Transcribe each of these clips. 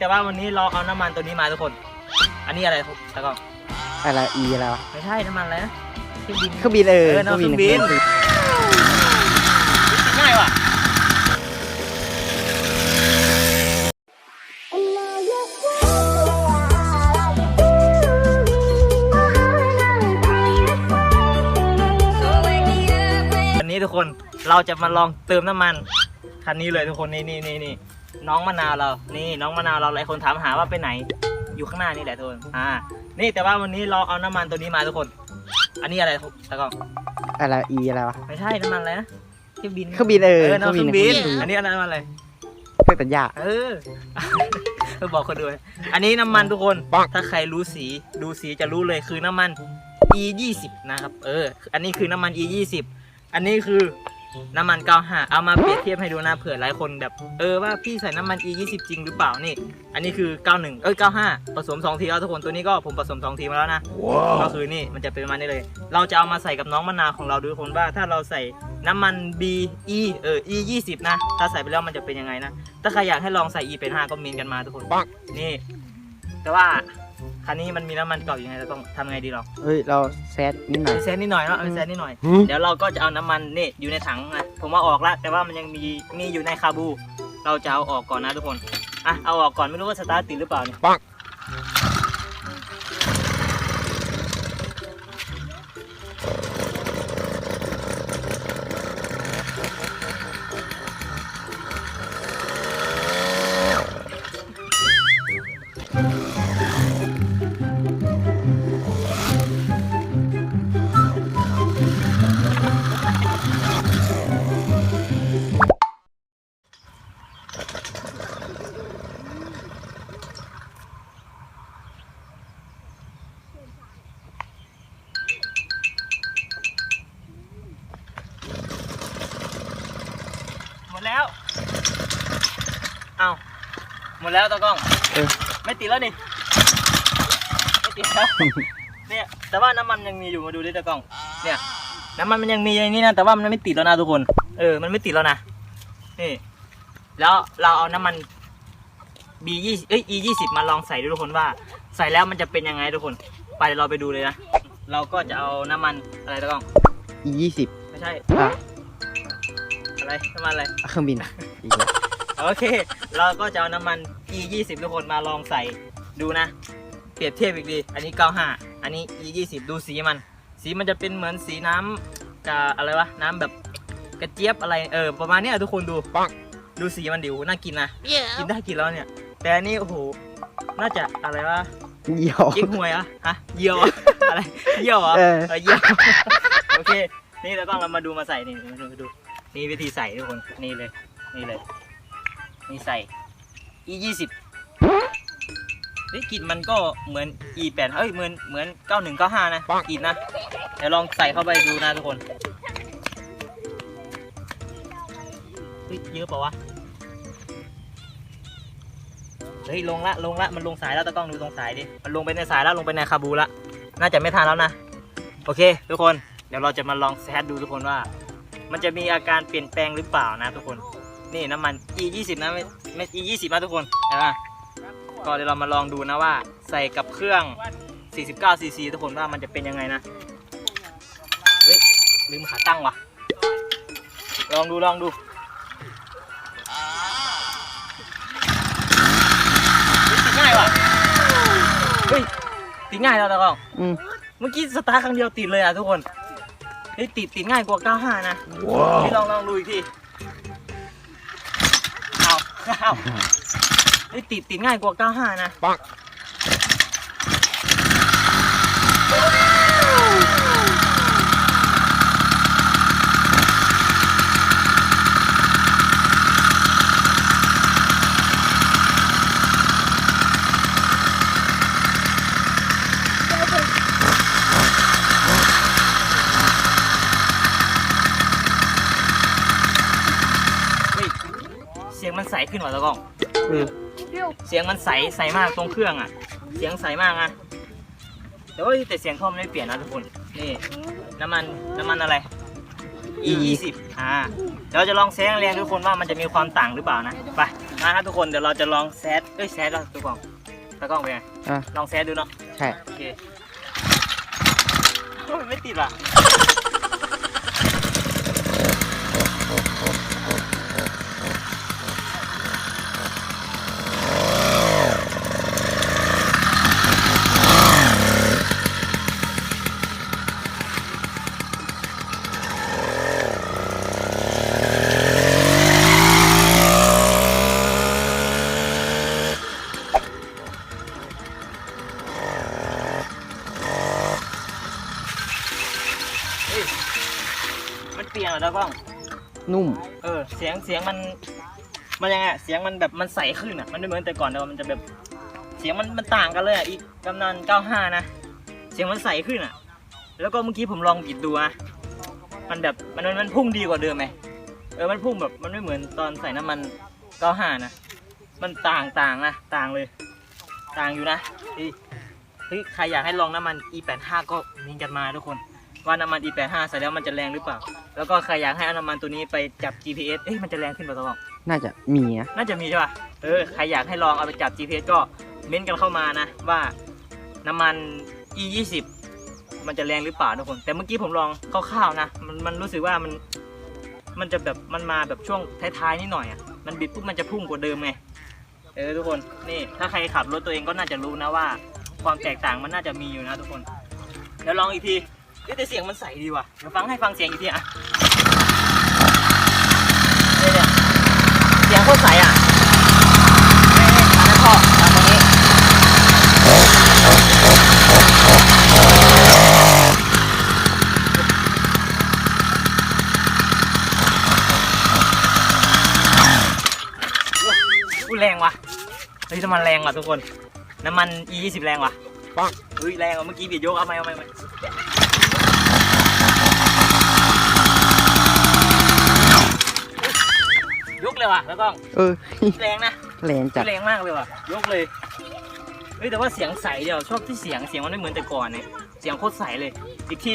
แต่ว่าวันนี้เราเอาน้ำมันตัวนี้มาทุกคน อันนี้อะไรตะกล้องอะไรอีอะไรวะไม่ใช่น้ำมันอะไรนะเครื่องบินเครื่องบินเออเออน้ำเครื่องบินง่ายว่ะวันนี้ทุกคนเราจะมาลองเติมน้ำมันคันนี้เลยทุกคนนี่นี่นี่นี่ น้องมะนาวเรา นี่น้องมะนาวเราหลายคนถามหาว่าไปไหน อยู่ข้างหน้านี่แหละทุกคนอ่า นี่แต่ว่าวันนี้เราเอาน้ำมันตัวนี้มาทุกคน อันนี้อะไรตะกล้องอะไรอีอะไรวะไม่ใช่น้ำมันอะไรนะเครื่องบินเครื่องบินเอเอออน้ำเครื่องบินเครื่องบิน อันนี้อะไรน้ำมันอะไรเครื่องตัดหญ้าเออเออบอกคนด้วยอันนี้น้ำมันทุกคนปังถ้าใครรู้สีดูสีจะรู้เลยคือน้ำมัน E 2 0นะครับ เออ อันนี้คือน้ำมัน E 2 0อันนี้คือ น้ำมัน95เอามาเปรียบเทียบให้ดูนะเผื่อหลายคนแบบ เออว่าพี่ใส่น้ำมัน E 2 0จริงหรือเปล่านี่ อันนี้คือ 91 เอ้ย 95 ผสม 2 ทีแล้วทุกคนตัวนี้ก็ผมผสม 2 ทีมาแล้วนะก็คือนี่มันจะเป็นประมาณนี้เลย เราจะเอามาใส่กับน้องมะนาวของเราดูทุกคนว่าถ้าเราใส่น้ำมัน B E เออ E 20นะ ถ้าใส่ไปแล้วมันจะเป็นยังไงนะ ถ้าใครอยากให้ลองใส่ E เป็น5ก็เมนกันมาทุกคนนี่ แต่ว่า คันนี้มันมีน้ำมันเก่าอยู่ไงเราต้องทำไงดีเราเฮ้ย เราแซดนิดหน่อยเอาแซนนิดหน่อยเนาะเอาแซนนิดหน่อย หืม เดี๋ยวเราก็จะเอาน้ำมันนี่อยู่ในถังนะผมว่าออกแล้วแต่ว่ามันยังมีมีอยู่ในคาบู เราจะเอาออกก่อนนะทุกคนอะเอาออกก่อนไม่รู้ว่าสตาร์ทติดหรือเปล่าเนี่ยห เอาหมดแล้วตากล้อง เออ ไม่ติดแล้วนี่ ไม่ติดแล้ว เนี่ย แต่ว่าน้ำมันยังมีอยู่มาดูดิตากล้อง เนี่ย น้ำมันมันยังมีอย่างนี้นะ แต่ว่ามันไม่ติดแล้วนะทุกคน เออ มันไม่ติดแล้วนะ นี่ แล้วเราเอาน้ำมัน B ยี่เอ้ย E ยี่สิบมาลองใส่ดูทุกคนว่า ใส่แล้วมันจะเป็นยังไงทุกคน ไปเดี๋ยวเราไปดูเลยนะ เราก็จะเอาน้ำมันอะไรตากล้องอียี่สิบไม่ใช่ อะอะไรน้ำมันอะไร เครื่องบินอีกแล้ว โอเค เราก็จะเอาน้ำมัน E 2 0ทุกคนมาลองใส่ดูนะ เปรียบเทียบอีกดี อันนี้ 95 อันนี้ E 2 0ดูสีมัน สีมันจะเป็นเหมือนสีน้ำกับอะไรวะ น้ำแบบกระเจี๊ยบอะไร เออ ประมาณเนี้ยทุกคนดูปังดูสีมันดิวน่ากินนะ กินได้กินแล้วเนี่ย แต่อันนี้โอ้โห น่าจะอะไรวะเยี่ยวเก๊กฮวยอะฮะ เยี่ยวอะอะไร เยี่ยวเหรอเออ เออเยี่ยว โอเค นี่แล้วก็เรามาดูมาใส่นี่มาดูมาดู นี่วิธีใส่ทุกคน นี่เลย นี่เลย นี่ใส่ e ยี่สิบนี่กลิ่นมันก็เหมือน e แปดเอ้ยเหมือนเหมือนเก้าหนึ่งเก้าห้านะกลิ่นนะเดี๋ยวลองใส่เข้าไปดูนะทุกคนเฮ้ยเยอะเปล่าวะเฮ้ยลงละลงละมันลงสายแล้วตะกล้องดูตรงสายดิมันลงไปในสายแล้วลงไปในคาบูละน่าจะไม่ทันแล้วนะโอเค ทุกคนเดี๋ยวเราจะมาลองแซดดูทุกคนว่า มันจะมีอาการเปลี่ยนแปลงหรือเปล่านะทุกคน นี่น้ำมัน e 2 0 นะไม่ไม่ e 2 0 นะทุกคนเห็นปะก็เดี๋ยวเรามาลองดูนะว่า ใส่กับเครื่อง 49 cc ทุกคนว่ามันจะเป็นยังไงนะ เฮ้ย ลืมขาตั้งว่ะ ลองดูลองดูเฮ้ยติดง่ายว่ะ เฮ้ย ติดง่ายแล้วตะกล้องอืมเมื่อกี้สตาร์ทครั้งเดียวติดเลยอะทุกคน เฮ้ยติดติดง่ายกว่า 95 นะพี่ลองลองดูอีกทีเอาเอาเฮ้ยติดติดง่ายกว่า 95 นะปัก มันใสขึ้นว่ะตะกล้องเออเสียงมันใสใสมากตรงเครื่องอะ เสียงใสมากนะแต่ว่าแต่เสียงท่อมันไม่เปลี่ยนนะทุกคน นี่น้ำมันน้ำมันอะไร e 2 0อ่าเดี๋ยวเราจะลองเสียงแรงๆทุกคนว่ามันจะมีความต่างหรือเปล่านะ ไปมามาครับทุกคนเดี๋ยวเราจะลองแซดเอ้ยแซดแล้วทุกคนตากล้องเป็นไงอะลองแซดดูเนาะ ใช่ โอเคโอ้ยไม่ติดว่ะเฮ้ยมันเปลี่ยนเหรอ ตากล้อง นุ่ม เออ เสียงเสียงมัน มันยังไงอะเสียงมันแบบมันใสขึ้นอะ มันไม่เหมือนแต่ก่อนแต่ว่ามันจะแบบ เสียงมันมันต่างกันเลยอะ อีกกำนัน95 นะ เสียงมันใสขึ้นอะ แล้วก็เมื่อกี้ผมลองบิดดูอะมันแบบมันมันมันพุ่งดีกว่าเดิมไหมเออ มันพุ่งแบบมันไม่เหมือนตอนใส่น้ำมัน95นะ มันต่างต่างนะ ต่างเลย ต่างอยู่นะเฮ้ยเฮ้ยใครอยากให้ลองน้ำมัน E85 ก็มีกันมาทุกคน ว่าน้ำมัน E85 ใส่แล้วมันจะแรงหรือเปล่า แล้วก็ใครอยากให้เอาน้ำมันตัวนี้ไปจับ GPS เอ้ยมันจะแรงขึ้นเปล่าตลอดน่าจะมีนะน่าจะมีใช่ป่ะเออใครอยากให้ลองเอาไปจับ GPS ก็เม้นกันเข้ามานะว่าน้ำมัน E20 มันจะแรงหรือเปล่าทุกคน แต่เมื่อกี้ผมลองคร่าวๆนะมันมันรู้สึกว่ามันมันจะแบบมันมาแบบช่วงท้ายๆนิดหน่อยอะมันบิดปุ๊บมันจะพุ่งกว่าเดิมไงเออทุกคนนี่ถ้าใครขับรถตัวเองก็น่าจะรู้นะว่า ความแตกต่างมันน่าจะมีอยู่นะทุกคนแล้วลองอีกที เอ้ยแต่เสียงมันใสดีว่ะ เดี๋ยวฟังให้ฟังเสียงอีกทีอะเนี่ยเนี่ยเสียงโคตรใสอะไม่ไม่อันนั้นพ่อตามตรงนี้ อุ้ยแรงว่ะ เฮ้ยน้ำมันแรงว่ะทุกคน น้ำมัน E 2 0แรงว่ะปังเฮ้ยแรงว่ะเมื่อกี้บีดยกเอาไหมเอาไหมเอาไหม ยกเลยว่ะแล้วก็เออแรงนะแรงจัดแรงมากเลยว่ะ ยกเลยเฮ้ยแต่ว่าเสียงใสเดียวชอบที่เสียงเสียงมันไม่เหมือนแต่ก่อนเนี่ยเสียงโคตรใสเลย อีกที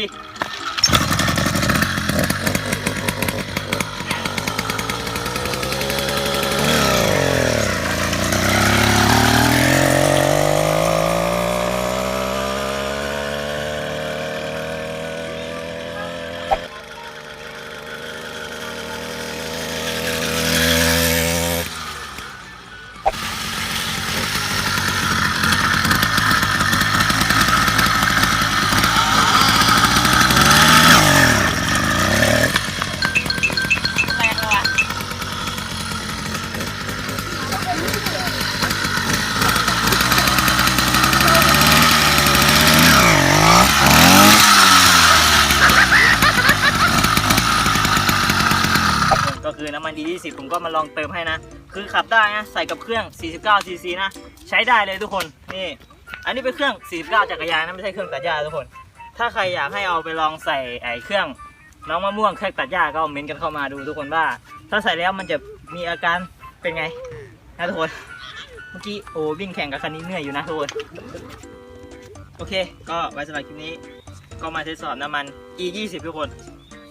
คือน้ำมันดี20ผมก็มาลองเติมให้นะ คือขับได้นะ ใส่กับเครื่อง 49 cc นะ ใช้ได้เลยทุกคน นี่ อันนี้เป็นเครื่อง 49 จักรยานนะ ไม่ใช่เครื่องตัดหญ้าทุกคน ถ้าใครอยากให้เอาไปลองใส่ไอ้เครื่อง น้องมะม่วงเครื่องตัดหญ้าก็เม้นกันเข้ามาดูทุกคนว่า ถ้าใส่แล้วมันจะมีอาการเป็นไงนะทุกคน เมื่อกี้โอ้วิ่งแข่งกับคันนี้เหนื่อยอยู่นะทุกคน โอเค ก็ไว้สำหรับคลิปนี้ ก็มาทดสอบน้ำมัน E 2 0 ทุกคน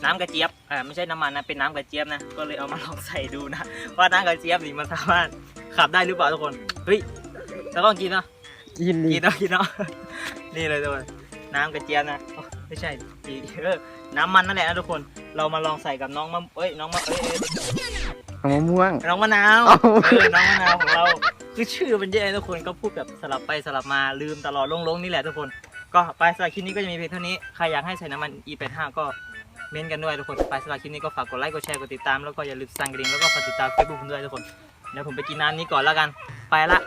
น้ำกระเจี๊ยบอ่าไม่ใช่น้ำมันนะเป็นน้ำกระเจี๊ยบนะก็เลยเอามาลองใส่ดูนะว่าน้ำกระเจี๊ยบนี่มันสามารถขับได้หรือเปล่าทุกคนเฮ้ยแล้วก็กินเนาะยินดีกินเนาะกินเนาะนี่เลยทุกคนน้ำกระเจี๊ยบนะโอ้ไม่ใช่อีเออน้ำมันนั่นแหละนะทุกคนเรามาลองใส่กับน้องมะเอ้ยน้องมะเอ้ยเอ้ยเอามะม่วงน้องมะนาวเอ้าเออน้องมะนาวของเราคือชื่อมันเยอะทุกคนก็พูดแบบสลับไปสลับมาลืมตลอดลงๆนี่แหละทุกคน ก็ไปสำหรับคลิปนี้ก็จะมีเพียงเท่านี้ ใครอยากให้ใส่น้ำมัน E85 ก็ เม้นกันด้วยทุกคนไปสำหรับคลิปนี้ก็ฝากกดไลค์กดแชร์กดติดตามแล้วก็อย่าลืมสั่งกระดิ่งแล้วก็ฝากติดตามเฟซบุ๊กผมด้วยทุกคนเดี๋ยวผมไปกินน้ำนี้ก่อนแล้วกันไปละ